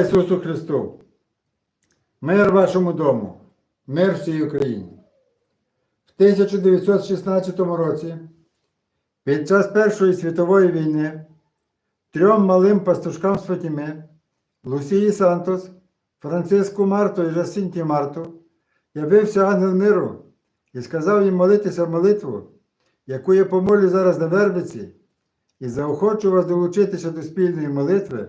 Ісусу Христу, мир вашому дому, мир всій Україні. В 1916 році, під час Першої світової війни, трьом малим пастушкам з Фатіми, Лусії Сантос, Франциску Марту і Жасинті Марту, явився ангел миру і сказав їм молитися молитву, яку я помолю зараз на Вервиці, і заохочу вас долучитися до спільної молитви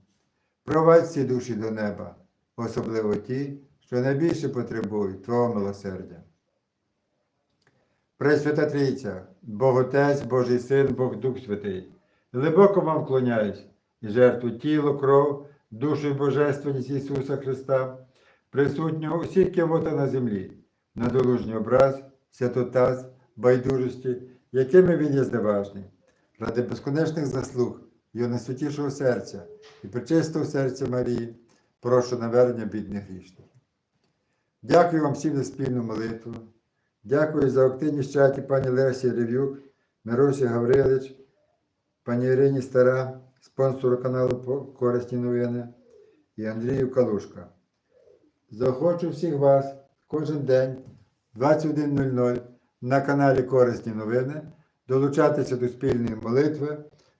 провадь всі душі до неба, особливо ті, що найбільше потребують Твого милосердя. Пресвята Трійця, Бог Отець, Божий Син, Бог Дух Святий, глибоко вам вклоняюсь і жертву тіло, кров, душу і божественність Ісуса Христа, присутнього усіх кивота на землі, на долужній образ, святотаз, байдужості, якими він є зневажний, ради безконечних заслуг Його найсвятішого серця і причистого серця Марії, прошу навернення бідних грішних. Дякую вам всім за спільну молитву. Дякую за активність чаті пані Лесі Рев'юк, Миросі Гаврилич, пані Ірині Стара, спонсору каналу Корисні новини і Андрію Калушка. Захочу всіх вас кожен день 21.00 на каналі Корисні новини долучатися до спільної молитви